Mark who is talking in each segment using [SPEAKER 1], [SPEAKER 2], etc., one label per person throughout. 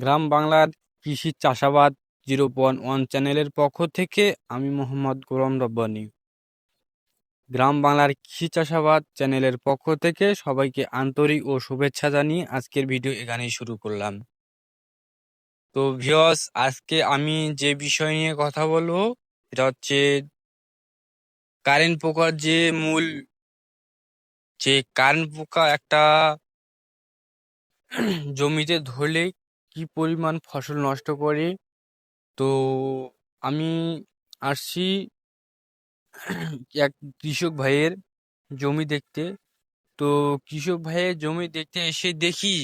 [SPEAKER 1] গ্রাম বাংলার কৃষি চাষাবাদ জিরো পয়েন্ট ওয়ান চ্যানেলের পক্ষ থেকে আমি মোহাম্মদ গোলাম রব্বানি। গ্রাম বাংলার কৃষি চাষাবাদ চ্যানেলের পক্ষ থেকে সবাইকে আন্তরিক ও শুভেচ্ছা জানিয়ে আজকের ভিডিও এখানেই শুরু করলাম। তো ভিওস আজকে আমি যে বিষয় নিয়ে কথা বলব, এটা হচ্ছে কারেন্ট পোকার যে মূল, যে কারেন্ট পোকা একটা জমিতে ধরলে কি পরিমাণ ফসল নষ্ট করে। তো আমি আসছি এক কৃষক ভাইয়ের জমি দেখতে। তো কৃষক ভাইয়ের জমি দেখতে এসে দেখি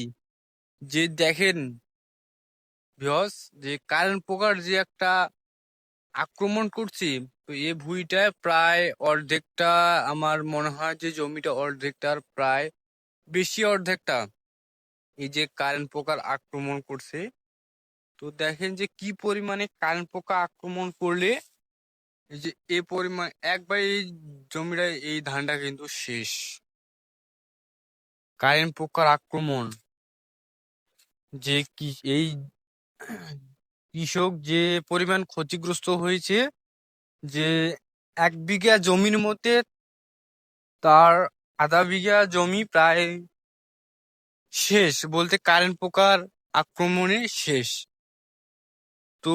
[SPEAKER 1] যে দেখেন ভিওস যে কারেন্ট পোকার যে একটা আক্রমণ করছি, তো এ ভুঁইটায় প্রায় অর্ধেকটা, আমার মনে হয় যে জমিটা অর্ধেকটার প্রায় বেশি অর্ধেকটা। এই যে কারেন্ট পোকার আক্রমণ করছে, তো দেখেন যে কি পরিমাণে কারেন্ট পোকা আক্রমণ করলে, এই যে এ পরিমাণ, একবার এই জমিটা, এই ধানটা কিন্তু শেষ। কারেন্ট পোকার আক্রমণ, যে কি, এই কৃষক যে পরিমাণ ক্ষতিগ্রস্ত হয়েছে, যে এক বিঘা জমির মধ্যে তার আধা বিঘা জমি প্রায় শেষ বলতে কারেন্ট পোকার আক্রমণে শেষ। তো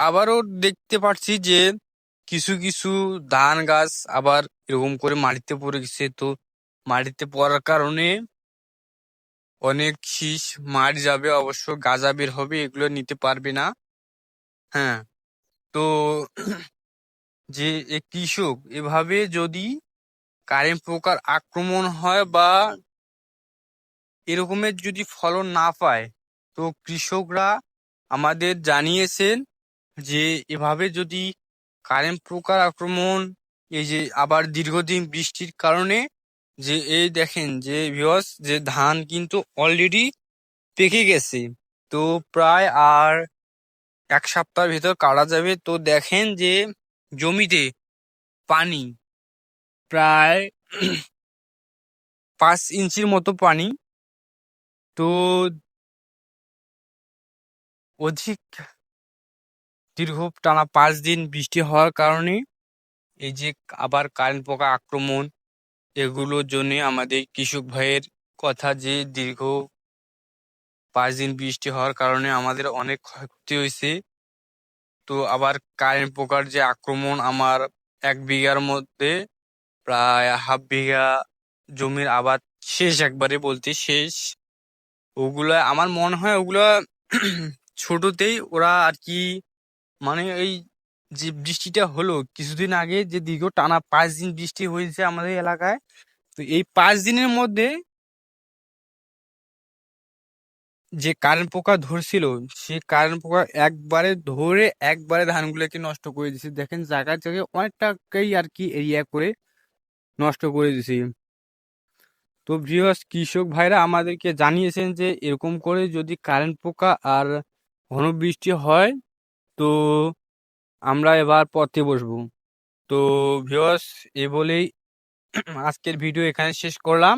[SPEAKER 1] আবারও দেখতে পাচ্ছি যে কিছু কিছু ধান গাছ আবার এরকম করে মাটিতে পড়ে গেছে তো মাটিতে পড়ার কারণে অনেক শীষ মারি যাবে, অবশ্য গাজা বের হবে, এগুলো নিতে পারবে না। হ্যাঁ তো যে কৃষক এভাবে যদি কারেন্ট পোকার আক্রমণ হয় বা এরকমের যদি ফলন না পায়, তো কৃষকরা আমাদের জানিয়েছেন যে এভাবে যদি কারেন্ট প্রকার আক্রমণ, এই যে আবার দীর্ঘদিন বৃষ্টির কারণে যে এই দেখেন যে ভিওস যে ধান কিন্তু অলরেডি পেকে গেছে। তো প্রায় আর এক সপ্তাহের ভেতর কাটা যাবে। তো দেখেন যে জমিতে পানি প্রায় পাঁচ ইঞ্চির মতো পানি তো অধিক দীর্ঘ টানা পাঁচ দিন বৃষ্টি হওয়ার কারণে এই যে আবার কারেন্ট পোকা আক্রমণ এগুলোর জন্য আমাদের কৃষক ভাইয়ের কথা যে দীর্ঘ পাঁচ দিন বৃষ্টি হওয়ার কারণে আমাদের অনেক ক্ষয়ক্ষতি হয়েছে। তো আবার কারেন্ট পোকার যে আক্রমণ আমার এক বিঘার মধ্যে প্রায় হাফ বিঘা জমির আবাদ শেষ একবারে বলতে শেষ। ওগুলা আমার মনে হয় ওগুলো ছোটতেই ওরা আর কি মানে এই যে বৃষ্টিটা হলো, কিছুদিন আগে যে দীর্ঘ টানা পাঁচ দিন বৃষ্টি হয়েছে আমাদের এলাকায়, তো এই পাঁচ দিনের মধ্যে যে কারেন্ট পোকা ধরছিল, সে কারেন্ট পোকা একবারে ধরে একবারে ধানগুলোকে নষ্ট করে দিছে দেখেন জায়গায় জায়গায় অনেকটাকেই আর কি এরিয়া করে নষ্ট করে দিছে তো বৃহস্প কৃষক ভাইরা আমাদেরকে জানিয়েছেন যে, এরকম করে যদি কারেন্ট পোকা আর ঘন বৃষ্টি হয়, তো আমরা এবার পথে বসবো। তো ভিওস এ বলেই আজকের ভিডিও এখানে শেষ করলাম।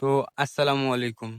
[SPEAKER 1] তো আসসালামু আলাইকুম।